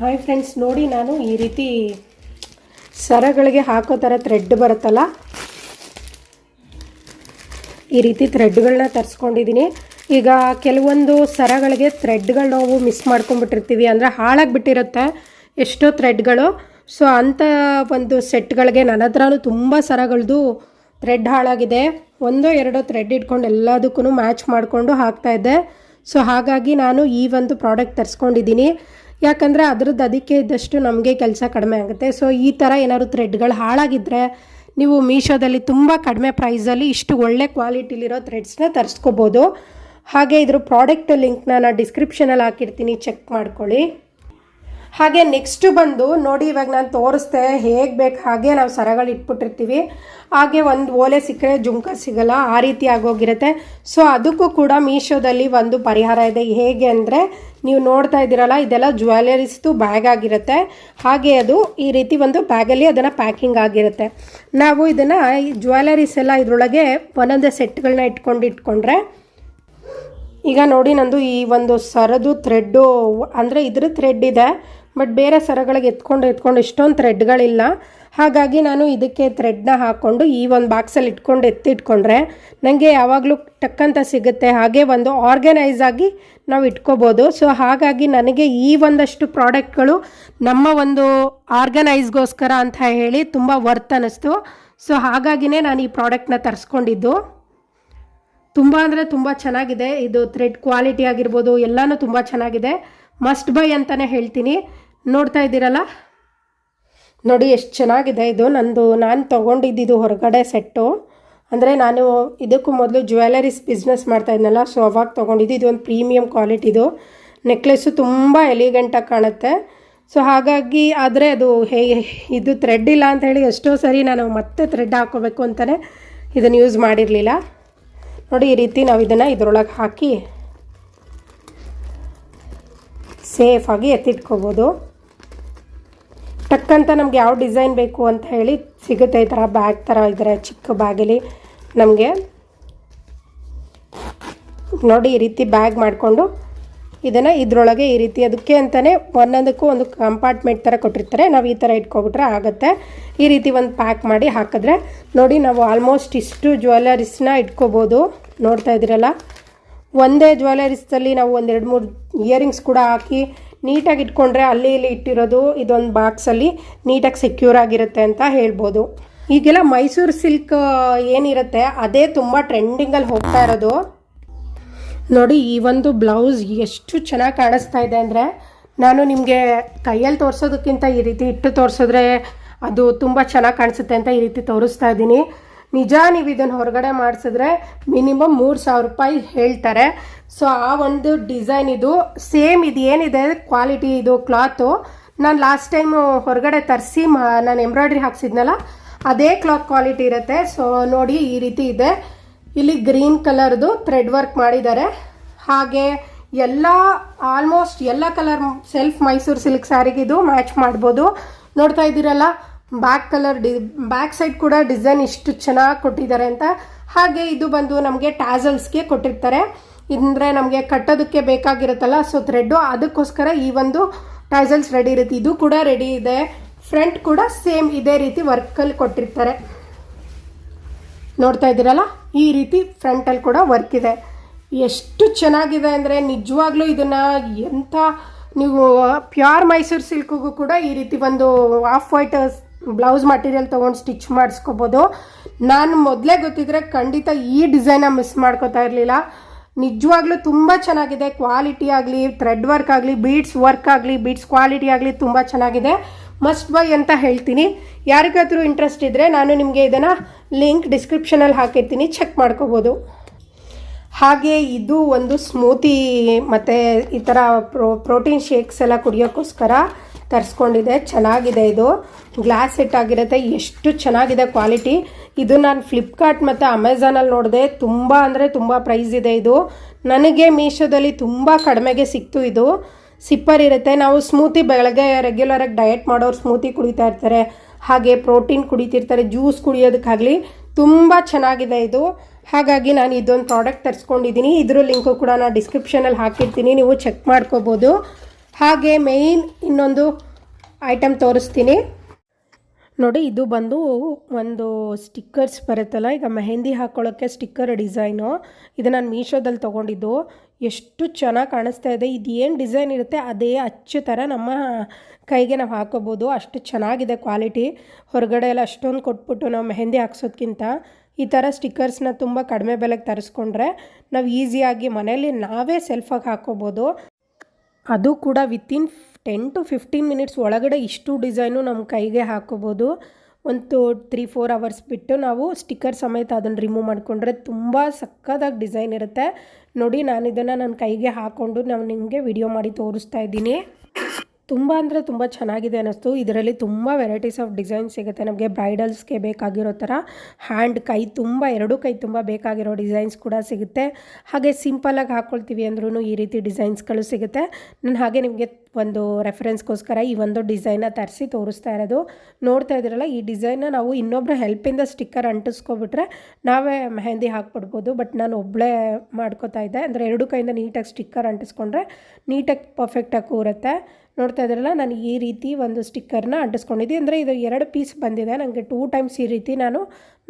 Hi friends, ನೋಡಿ ನಾನು ಈ ರೀತಿ ಸರಗಳಿಗೆ ಹಾಕೋ ಥರ ಥ್ರೆಡ್ ಬರುತ್ತಲ್ಲ? ಈ ರೀತಿ ಥ್ರೆಡ್ಗಳನ್ನ ತರಿಸ್ಕೊಂಡಿದ್ದೀನಿ. ಈಗ ಕೆಲವೊಂದು ಸರಗಳಿಗೆ ಥ್ರೆಡ್ಗಳು ನಾವು ಮಿಸ್ ಮಾಡ್ಕೊಂಡ್ಬಿಟ್ಟಿರ್ತೀವಿ. ಅಂದರೆ ಹಾಳಾಗಿಬಿಟ್ಟಿರುತ್ತೆ ಎಷ್ಟೋ ಥ್ರೆಡ್ಗಳು ಸೊ ಅಂಥ ಒಂದು ಸೆಟ್ಗಳಿಗೆ ನನ್ನ ಹತ್ರನೂ ತುಂಬ ಸರಗಳದು ಥ್ರೆಡ್ ಹಾಳಾಗಿದೆ. ಒಂದೋ ಎರಡೋ ಥ್ರೆಡ್ ಇಟ್ಕೊಂಡು ಎಲ್ಲದಕ್ಕೂ ಮ್ಯಾಚ್ ಮಾಡಿಕೊಂಡು ಹಾಕ್ತಾಯಿದ್ದೆ ಸೊ ಹಾಗಾಗಿ ನಾನು ಈ ಒಂದು ಪ್ರಾಡಕ್ಟ್ ತರಿಸ್ಕೊಂಡಿದ್ದೀನಿ. ಯಾಕಂದರೆ ಅದ್ರದ್ದು ಅದಕ್ಕೆ ಇದ್ದಷ್ಟು ನಮಗೆ ಕೆಲಸ ಕಡಿಮೆ ಆಗುತ್ತೆ. ಸೊ ಈ ಥರ ಏನಾದ್ರು ಥ್ರೆಡ್ಗಳು ಹಾಳಾಗಿದ್ದರೆ ನೀವು ಮೀಶೋದಲ್ಲಿ ತುಂಬ ಕಡಿಮೆ ಪ್ರೈಸಲ್ಲಿ ಇಷ್ಟು ಒಳ್ಳೆ ಕ್ವಾಲಿಟಿಲಿರೋ ಥ್ರೆಡ್ಸ್ನ ತರಿಸ್ಕೋಬೋದು. ಹಾಗೆ ಇದ್ರ ಪ್ರಾಡಕ್ಟ್ ಲಿಂಕ್ನ ನಾನು ಡಿಸ್ಕ್ರಿಪ್ಷನಲ್ಲಿ ಹಾಕಿರ್ತೀನಿ ಚೆಕ್ ಮಾಡ್ಕೊಳ್ಳಿ. ಹಾಗೆ ನೆಕ್ಸ್ಟ್ ಬಂದು ನೋಡಿ ಇವಾಗ ನಾನು ತೋರಿಸ್ದೆ ಹೇಗೆ ಬೇಕು ಹಾಗೆ ನಾವು ಸರಗಳು ಇಟ್ಬಿಟ್ಟಿರ್ತೀವಿ. ಹಾಗೆ ಒಂದು ಓಲೆ ಸಿಕ್ಕರೆ ಜುಮ್ಕ ಸಿಗಲ್ಲ, ಆ ರೀತಿ ಆಗೋಗಿರುತ್ತೆ. ಸೊ ಅದಕ್ಕೂ ಕೂಡ ಮೀಶೋದಲ್ಲಿ ಒಂದು ಪರಿಹಾರ ಇದೆ. ಹೇಗೆ ಅಂದರೆ ನೀವು ನೋಡ್ತಾ ಇದ್ದೀರಲ್ಲ, ಇದೆಲ್ಲ ಜ್ಯುವೆಲರೀಸ್ದು ಬ್ಯಾಗ್ ಆಗಿರುತ್ತೆ. ಹಾಗೆ ಅದು ಈ ರೀತಿ ಒಂದು ಬ್ಯಾಗಲ್ಲಿ ಅದನ್ನು ಪ್ಯಾಕಿಂಗ್ ಆಗಿರುತ್ತೆ. ನಾವು ಇದನ್ನು ಜ್ಯುವೆಲರೀಸ್ ಎಲ್ಲ ಇದರೊಳಗೆ ಒಂದೊಂದೇ ಸೆಟ್ಗಳನ್ನ ಇಟ್ಕೊಂಡು ಇಟ್ಕೊಂಡ್ರೆ, ಈಗ ನೋಡಿ ನಂದು ಈ ಒಂದು ಸರದು ಥ್ರೆಡ್ಡು ಅಂದರೆ ಇದ್ರ ಥ್ರೆಡ್ ಇದೆ. ಬಟ್ ಬೇರೆ ಸರಗಳಿಗೆ ಎತ್ಕೊಂಡು ಎತ್ಕೊಂಡು ಇಷ್ಟೊಂದು ಥ್ರೆಡ್ಗಳಿಲ್ಲ ಹಾಗಾಗಿ ನಾನು ಇದಕ್ಕೆ ಥ್ರೆಡ್ನ ಹಾಕ್ಕೊಂಡು ಈ ಒಂದು ಬಾಕ್ಸಲ್ಲಿ ಇಟ್ಕೊಂಡು ಎತ್ತಿಟ್ಕೊಂಡ್ರೆ ನನಗೆ ಯಾವಾಗಲೂ ಟಕ್ಕಂತ ಸಿಗುತ್ತೆ. ಹಾಗೆ ಒಂದು ಆರ್ಗನೈಸ್ ಆಗಿ ನಾವು ಇಟ್ಕೋಬೋದು. ಸೊ ಹಾಗಾಗಿ ನನಗೆ ಈ ಒಂದಷ್ಟು ಪ್ರಾಡಕ್ಟ್ಗಳು ನಮ್ಮ ಒಂದು ಆರ್ಗನೈಸ್ಗೋಸ್ಕರ ಅಂತ ಹೇಳಿ ತುಂಬ ವರ್ತ್ ಅನ್ನಿಸ್ತು. ಸೊ ಹಾಗಾಗಿನೇ ನಾನು ಈ ಪ್ರಾಡಕ್ಟ್ನ ತರಿಸ್ಕೊಂಡಿದ್ದು. ತುಂಬ ಅಂದರೆ ತುಂಬ ಚೆನ್ನಾಗಿದೆ. ಇದು ಥ್ರೆಡ್ ಕ್ವಾಲಿಟಿ ಆಗಿರ್ಬೋದು, ಎಲ್ಲನೂ ತುಂಬ ಚೆನ್ನಾಗಿದೆ. ಮಸ್ಟ್ ಬೈ ಅಂತಲೇ ಹೇಳ್ತೀನಿ. ನೋಡ್ತಾ ಇದ್ದೀರಲ್ಲ? ನೋಡಿ, ಎಷ್ಟು ಚೆನ್ನಾಗಿದೆ ಇದು. ನಂದು ನಾನು ತೊಗೊಂಡಿದ್ದಿದ್ದು ಹೊರಗಡೆ ಸೆಟ್ಟು. ಅಂದರೆ ನಾನು ಇದಕ್ಕೂ ಮೊದಲು ಜ್ಯುವೆಲರೀಸ್ ಬಿಸ್ನೆಸ್ ಮಾಡ್ತಾ ಇದ್ನಲ್ಲ ಸೊ ಅವಾಗ ತೊಗೊಂಡಿದ್ದು ಇದು ಒಂದು ಪ್ರೀಮಿಯಂ ಕ್ವಾಲಿಟಿದು ನೆಕ್ಲೆಸ್ಸು ತುಂಬ ಎಲಿಗೆಂಟಾಗಿ ಕಾಣುತ್ತೆ. ಸೊ ಹಾಗಾಗಿ ಆದರೆ ಅದು ಹೇ ಇದು ಥ್ರೆಡ್ ಇಲ್ಲ ಅಂತ ಹೇಳಿ ಎಷ್ಟೋ ಸರಿ ನಾನು ಮತ್ತೆ ಥ್ರೆಡ್ ಹಾಕೋಬೇಕು ಅಂತಲೇ ಇದನ್ನು ಯೂಸ್ ಮಾಡಿರಲಿಲ್ಲ. ನೋಡಿ, ಈ ರೀತಿ ನಾವು ಇದನ್ನು ಇದರೊಳಗೆ ಹಾಕಿ ಸೇಫಾಗಿ ಎತ್ತಿಟ್ಕೋಬೋದು. ಟಕ್ಕಂತ ನಮ್ಗೆ ಯಾವ ಡಿಸೈನ್ ಬೇಕು ಅಂತ ಹೇಳಿ ಸಿಗುತ್ತೆ ಈ ಥರ ಬ್ಯಾಗ್ ಥರ ಇದ್ದಾರೆ ಚಿಕ್ಕ ಬ್ಯಾಗಲ್ಲಿ ನಮಗೆ ನೋಡಿ ಈ ರೀತಿ ಬ್ಯಾಗ್ ಮಾಡಿಕೊಂಡು ಇದನ್ನು ಇದರೊಳಗೆ ಈ ರೀತಿ ಅದಕ್ಕೆ ಅಂತಲೇ ಒಂದೊಂದಕ್ಕೂ ಒಂದು ಕಂಪಾರ್ಟ್ಮೆಂಟ್ ಥರ ಕೊಟ್ಟಿರ್ತಾರೆ. ನಾವು ಈ ಥರ ಇಟ್ಕೊಬಿಟ್ರೆ ಆಗುತ್ತೆ. ಈ ರೀತಿ ಒಂದು ಪ್ಯಾಕ್ ಮಾಡಿ ಹಾಕಿದ್ರೆ ನೋಡಿ ನಾವು ಆಲ್ಮೋಸ್ಟ್ ಇಷ್ಟು ಜ್ಯುವೆಲರೀಸ್ನ ಇಟ್ಕೋಬೋದು. ನೋಡ್ತಾ ಇದ್ದೀರಲ್ಲ? ಒಂದೇ ಜ್ಯುವೆಲ್ಲರೀಸಲ್ಲಿ ನಾವು ಒಂದೆರಡು ಮೂರು ಇಯರಿಂಗ್ಸ್ ಕೂಡ ಹಾಕಿ ನೀಟಾಗಿ ಇಟ್ಕೊಂಡ್ರೆ ಅಲ್ಲಿ ಇಲ್ಲಿ ಇಟ್ಟಿರೋದು ಇದೊಂದು ಬಾಕ್ಸಲ್ಲಿ ನೀಟಾಗಿ ಸೆಕ್ಯೂರ್ ಆಗಿರುತ್ತೆ ಅಂತ ಹೇಳ್ಬೋದು. ಈಗೆಲ್ಲ ಮೈಸೂರು ಸಿಲ್ಕ್ ಏನಿರುತ್ತೆ, ಅದೇ ತುಂಬ ಟ್ರೆಂಡಿಂಗಲ್ಲಿ ಹೋಗ್ತಾ ಇರೋದು. ನೋಡಿ, ಈ ಒಂದು ಬ್ಲೌಸ್ ಎಷ್ಟು ಚೆನ್ನಾಗಿ ಕಾಣಿಸ್ತಾ ಇದೆ ಅಂದರೆ ನಾನು ನಿಮಗೆ ಕೈಯಲ್ಲಿ ತೋರಿಸೋದಕ್ಕಿಂತ ಈ ರೀತಿ ಇಟ್ಟು ತೋರಿಸಿದ್ರೆ ಅದು ತುಂಬ ಚೆನ್ನಾಗಿ ಕಾಣಿಸುತ್ತೆ ಅಂತ ಈ ರೀತಿ ತೋರಿಸ್ತಾ ಇದ್ದೀನಿ. ನಿಜ ನೀವು ಇದನ್ನು ಹೊರಗಡೆ ಮಾಡಿಸಿದ್ರೆ ಮಿನಿಮಮ್ ಮೂರು ಸಾವಿರ ರೂಪಾಯಿ ಹೇಳ್ತಾರೆ. ಸೊ ಆ ಒಂದು ಡಿಸೈನ್ ಇದು ಸೇಮ್ ಇದು ಏನಿದೆ ಕ್ವಾಲಿಟಿ ಇದು ಕ್ಲಾತು ನಾನು ಲಾಸ್ಟ್ ಟೈಮು ಹೊರಗಡೆ ತರಿಸಿ ನಾನು ಎಂಬ್ರಾಯ್ಡ್ರಿ ಹಾಕ್ಸಿದ್ನಲ್ಲ, ಅದೇ ಕ್ಲಾತ್ ಕ್ವಾಲಿಟಿ ಇರುತ್ತೆ. ಸೊ ನೋಡಿ ಈ ರೀತಿ ಇದೆ. ಇಲ್ಲಿ ಗ್ರೀನ್ ಕಲರ್ದು ಥ್ರೆಡ್ ವರ್ಕ್ ಮಾಡಿದ್ದಾರೆ. ಹಾಗೆ ಎಲ್ಲ ಆಲ್ಮೋಸ್ಟ್ ಎಲ್ಲ ಕಲರ್ ಸೆಲ್ಫ್ ಮೈಸೂರು ಸಿಲ್ಕ್ ಸ್ಯಾರಿಗಿದು ಮ್ಯಾಚ್ ಮಾಡ್ಬೋದು. ನೋಡ್ತಾ ಇದ್ದೀರಲ್ಲ back colour D, back side ಕೂಡ ಡಿಸೈನ್ ಇಷ್ಟು ಚೆನ್ನಾಗಿ ಕೊಟ್ಟಿದ್ದಾರೆ ಅಂತ. ಹಾಗೆ ಇದು ಬಂದು ನಮಗೆ ಟ್ಯಾಸಲ್ಸ್ಗೆ ಕೊಟ್ಟಿರ್ತಾರೆ. ಅಂದರೆ ನಮಗೆ ಕಟ್ಟೋದಕ್ಕೆ ಬೇಕಾಗಿರುತ್ತಲ್ಲ, ಸೊ ಥ್ರೆಡ್ಡು ಅದಕ್ಕೋಸ್ಕರ ಈ ಒಂದು ಟ್ಯಾಸಲ್ಸ್ ರೆಡಿ ಇರುತ್ತೆ. ಇದು ಕೂಡ ರೆಡಿ ಇದೆ. ಫ್ರಂಟ್ ಕೂಡ ಸೇಮ್ ಇದೇ ರೀತಿ ವರ್ಕಲ್ಲಿ ಕೊಟ್ಟಿರ್ತಾರೆ. ನೋಡ್ತಾ ಇದ್ದೀರಲ್ಲ? ಈ ರೀತಿ ಫ್ರಂಟಲ್ಲಿ ಕೂಡ ವರ್ಕ್ ಇದೆ. ಎಷ್ಟು ಚೆನ್ನಾಗಿದೆ ಅಂದರೆ ನಿಜವಾಗ್ಲೂ ಇದನ್ನು ಎಂಥ ನೀವು ಪ್ಯೂರ್ ಮೈಸೂರು ಸಿಲ್ಕಿಗೂ ಕೂಡ ಈ ರೀತಿ ಒಂದು ಆಫ್ ವೈಟ್ ಬ್ಲೌಸ್ ಮಟೀರಿಯಲ್ ತೊಗೊಂಡು ಸ್ಟಿಚ್ ಮಾಡಿಸ್ಕೋಬೋದು. ನಾನು ಮೊದಲೇ ಗೊತ್ತಿದ್ರೆ ಖಂಡಿತ ಈ ಡಿಸೈನ ಮಿಸ್ ಮಾಡ್ಕೋತಾ ಇರಲಿಲ್ಲ. ನಿಜವಾಗ್ಲೂ ತುಂಬ ಚೆನ್ನಾಗಿದೆ. ಕ್ವಾಲಿಟಿ ಆಗಲಿ ಥ್ರೆಡ್ ವರ್ಕ್ ಆಗಲಿ ಬೀಡ್ಸ್ ವರ್ಕ್ ಆಗಲಿ ಬೀಡ್ಸ್ ಕ್ವಾಲಿಟಿ ಆಗಲಿ ತುಂಬ ಚೆನ್ನಾಗಿದೆ. ಮಸ್ಟ್ ಬೈ ಅಂತ ಹೇಳ್ತೀನಿ. ಯಾರಿಗಾದರೂ ಇಂಟ್ರೆಸ್ಟ್ ಇದ್ದರೆ ನಾನು ನಿಮಗೆ ಇದನ್ನು ಲಿಂಕ್ ಡಿಸ್ಕ್ರಿಪ್ಷನಲ್ಲಿ ಹಾಕಿರ್ತೀನಿ. ಚೆಕ್ ಮಾಡ್ಕೋಬೋದು. ಹಾಗೆ ಇದು ಒಂದು ಸ್ಮೂತಿ ಮತ್ತು ಈ ಥರ ಪ್ರೋ ಪ್ರೋಟೀನ್ ಶೇಕ್ಸ್ ಎಲ್ಲ ಕುಡಿಯೋಕ್ಕೋಸ್ಕರ ತರಿಸ್ಕೊಂಡಿದೆ. ಚೆನ್ನಾಗಿದೆ ಇದು. ಗ್ಲಾಸ್ ಸೆಟ್ ಆಗಿರುತ್ತೆ. ಎಷ್ಟು ಚೆನ್ನಾಗಿದೆ ಕ್ವಾಲಿಟಿ. ಇದು ನಾನು ಫ್ಲಿಪ್ಕಾರ್ಟ್ ಮತ್ತು ಅಮೆಝಾನಲ್ಲಿ ನೋಡಿದೆ ತುಂಬ ಅಂದರೆ ತುಂಬ ಪ್ರೈಸ್ ಇದೆ ಇದು. ನನಗೆ ಮೀಶೋದಲ್ಲಿ ತುಂಬ ಕಡಿಮೆಗೆ ಸಿಕ್ತು ಇದು. ಸಿಪ್ಪರ್ ಇರುತ್ತೆ. ನಾವು ಸ್ಮೂತಿ ಬೆಳಗ್ಗೆ ರೆಗ್ಯುಲರಾಗಿ ಡಯಟ್ ಮಾಡೋರು ಸ್ಮೂತಿ ಕುಡಿತಾ ಇರ್ತಾರೆ. ಹಾಗೆ ಪ್ರೋಟೀನ್ ಕುಡಿತಿರ್ತಾರೆ ಜ್ಯೂಸ್ ಕುಡಿಯೋದಕ್ಕಾಗಲಿ ತುಂಬ ಚೆನ್ನಾಗಿದೆ ಇದು. ಹಾಗಾಗಿ ನಾನು ಇದೊಂದು ಪ್ರಾಡಕ್ಟ್ ತರಿಸ್ಕೊಂಡಿದ್ದೀನಿ. ಇದ್ರ ಲಿಂಕು ಕೂಡ ನಾನು ಡಿಸ್ಕ್ರಿಪ್ಷನಲ್ಲಿ ಹಾಕಿರ್ತೀನಿ. ನೀವು ಚೆಕ್ ಮಾಡ್ಕೋಬೋದು. ಹಾಗೆ ಮೇಯ್ನ್ ಇನ್ನೊಂದು ಐಟಮ್ ತೋರಿಸ್ತೀನಿ. ನೋಡಿ, ಇದು ಬಂದು ಒಂದು ಸ್ಟಿಕ್ಕರ್ಸ್ ಬರುತ್ತಲ್ಲ, ಈಗ ಮೆಹಂದಿ ಹಾಕ್ಕೊಳ್ಳೋಕ್ಕೆ ಸ್ಟಿಕ್ಕರ್ ಡಿಸೈನು ಇದು ನಾನು ಮೀಶೋದಲ್ಲಿ ತೊಗೊಂಡಿದ್ದು. ಎಷ್ಟು ಚೆನ್ನಾಗಿ ಕಾಣಿಸ್ತಾ ಇದೆ. ಇದು ಏನು ಡಿಸೈನ್ ಇರುತ್ತೆ, ಅದೇ ಅಚ್ಚು ಥರ ನಮ್ಮ ಕೈಗೆ ನಾವು ಹಾಕೋಬೋದು. ಅಷ್ಟು ಚೆನ್ನಾಗಿದೆ ಕ್ವಾಲಿಟಿ ಹೊರಗಡೆ ಎಲ್ಲ ಅಷ್ಟೊಂದು ಕೊಟ್ಬಿಟ್ಟು ನಾವು ಮೆಹಂದಿ ಹಾಕ್ಸೋದ್ಕಿಂತ ಈ ಥರ ಸ್ಟಿಕ್ಕರ್ಸ್ನ ತುಂಬ ಕಡಿಮೆ ಬೆಲೆಗೆ ತರಿಸ್ಕೊಂಡ್ರೆ ನಾವು ಈಸಿಯಾಗಿ ಮನೇಲಿ ನಾವೇ ಸೆಲ್ಫಾಗಿ ಹಾಕ್ಕೋಬೋದು ಅದು ಕೂಡ within ten to fifteen minutes ಒಳಗಡೆ ಇಷ್ಟು ಡಿಸೈನು ನಮ್ಮ ಕೈಗೆ ಹಾಕೋಬೋದು. ಒಂದು ತ್ರೀ ಫೋರ್ ಅವರ್ಸ್ ಬಿಟ್ಟು ನಾವು ಸ್ಟಿಕ್ಕರ್ ಸಮೇತ ಅದನ್ನು ರಿಮೂವ್ ಮಾಡಿಕೊಂಡ್ರೆ ತುಂಬ ಸಕ್ಕದಾಗಿ ಡಿಸೈನ್ ಇರುತ್ತೆ. ನೋಡಿ ನಾನು ಇದನ್ನು ನನ್ನ ಕೈಗೆ ಹಾಕ್ಕೊಂಡು ನಾನು ನಿಮಗೆ ವಿಡಿಯೋ ಮಾಡಿ ತೋರಿಸ್ತಾ ಇದ್ದೀನಿ. ತುಂಬ ಅಂದರೆ ತುಂಬ ಚೆನ್ನಾಗಿದೆ ಅನ್ನಿಸ್ತು. ಇದರಲ್ಲಿ ತುಂಬ ವೆರೈಟೀಸ್ ಆಫ್ ಡಿಸೈನ್ ಸಿಗುತ್ತೆ. ನಮಗೆ ಬ್ರೈಡಲ್ಸ್ಗೆ ಬೇಕಾಗಿರೋ ಥರ ಹ್ಯಾಂಡ್ ಕೈ ತುಂಬ, ಎರಡು ಕೈ ತುಂಬ ಬೇಕಾಗಿರೋ ಡಿಸೈನ್ಸ್ ಕೂಡ ಸಿಗುತ್ತೆ. ಹಾಗೆ ಸಿಂಪಲಾಗಿ ಹಾಕ್ಕೊಳ್ತೀವಿ ಅಂದ್ರೂ ಈ ರೀತಿ ಡಿಸೈನ್ಸ್ಗಳು ಸಿಗುತ್ತೆ. ನಾನು ಹಾಗೆ ನಿಮಗೆ ಒಂದು ರೆಫರೆನ್ಸ್ಗೋಸ್ಕರ ಈ ಒಂದು ಡಿಸೈನ್ನ ತರಿಸಿ ತೋರಿಸ್ತಾ ಇರೋದು. ನೋಡ್ತಾ ಇದ್ದೀರಲ್ಲ, ಈ ಡಿಸೈನ್ನ ನಾವು ಇನ್ನೊಬ್ಬರ ಹೆಲ್ಪಿಂದ ಸ್ಟಿಕ್ಕರ್ ಅಂಟಿಸ್ಕೊಬಿಟ್ರೆ ನಾವೇ ಮೆಹಂದಿ ಹಾಕ್ಬಿಡ್ಬೋದು. ಬಟ್ ನಾನು ಒಬ್ಬಳೇ ಮಾಡ್ಕೋತಾ ಇದ್ದೆ. ಅಂದರೆ ಎರಡು ಕೈಯಿಂದ ನೀಟಾಗಿ ಸ್ಟಿಕ್ಕರ್ ಅಂಟಿಸ್ಕೊಂಡ್ರೆ ನೀಟಾಗಿ ಪರ್ಫೆಕ್ಟಾಗಿ ಕೂರುತ್ತೆ. ನೋಡ್ತಾ ಇದ್ರಲ್ಲ ನಾನು ಈ ರೀತಿ ಒಂದು ಸ್ಟಿಕ್ಕರ್ನ ಅಂಟಿಸ್ಕೊಂಡಿದ್ದೆ. ಅಂದರೆ ಇದು ಎರಡು ಪೀಸ್ ಬಂದಿದೆ. ನನಗೆ ಟೂ ಟೈಮ್ಸ್ ಈ ರೀತಿ ನಾನು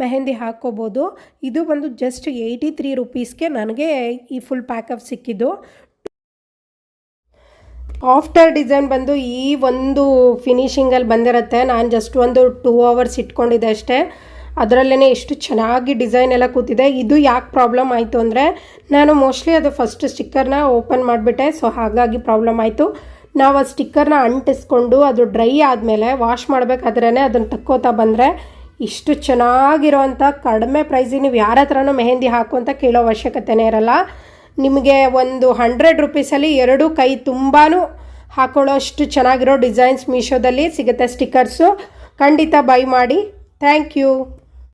ಮೆಹಂದಿ ಹಾಕ್ಕೋಬೋದು. ಇದು ಬಂದು ಜಸ್ಟ್ ಏಯ್ಟಿ ತ್ರೀ ರುಪೀಸ್ಗೆ ನನಗೆ ಈ ಫುಲ್ ಪ್ಯಾಕಪ್ ಸಿಕ್ಕಿದ್ದು. ಆಫ್ಟರ್ ಡಿಸೈನ್ ಬಂದು ಈ ಒಂದು ಫಿನಿಶಿಂಗಲ್ಲಿ ಬಂದಿರುತ್ತೆ. ನಾನು ಜಸ್ಟ್ ಒಂದು ಟೂ ಅವರ್ಸ್ ಇಟ್ಕೊಂಡಿದ್ದೆ ಅಷ್ಟೇ. ಅದರಲ್ಲೇ ಎಷ್ಟು ಚೆನ್ನಾಗಿ ಡಿಸೈನ್ ಎಲ್ಲ ಕೂತಿದೆ. ಇದು ಯಾಕೆ ಪ್ರಾಬ್ಲಮ್ ಆಯಿತು ಅಂದರೆ, ನಾನು ಮೋಸ್ಟ್ಲಿ ಅದು ಫಸ್ಟ್ ಸ್ಟಿಕ್ಕರ್ನ ಓಪನ್ ಮಾಡಿಬಿಟ್ಟೆ. ಸೊ ಹಾಗಾಗಿ ಪ್ರಾಬ್ಲಮ್ ಆಯಿತು. ನಾವು ಆ ಸ್ಟಿಕ್ಕರ್ನ ಅಂಟಿಸ್ಕೊಂಡು, ಅದು ಡ್ರೈ ಆದಮೇಲೆ ವಾಶ್ ಮಾಡಬೇಕಾದ್ರೇ ಅದನ್ನು ತಕ್ಕೋತಾ ಬಂದರೆ, ಇಷ್ಟು ಚೆನ್ನಾಗಿರೋವಂಥ ಕಡಿಮೆ ಪ್ರೈಸಿಗೆ ನೀವು ಯಾರ ಹತ್ರನೂ ಮೆಹಂದಿ ಹಾಕು ಅಂತ ಕೇಳೋ ಅವಶ್ಯಕತೆನೇ ಇರಲ್ಲ. ನಿಮಗೆ ಒಂದು ಹಂಡ್ರೆಡ್ ರುಪೀಸಲ್ಲಿ ಎರಡು ಕೈ ತುಂಬಾ ಹಾಕೊಳ್ಳೋಷ್ಟು ಚೆನ್ನಾಗಿರೋ ಡಿಸೈನ್ಸ್ ಮೀಶೋದಲ್ಲಿ ಸಿಗುತ್ತೆ ಸ್ಟಿಕ್ಕರ್ಸು ಖಂಡಿತ ಬೈ ಮಾಡಿ. Thank you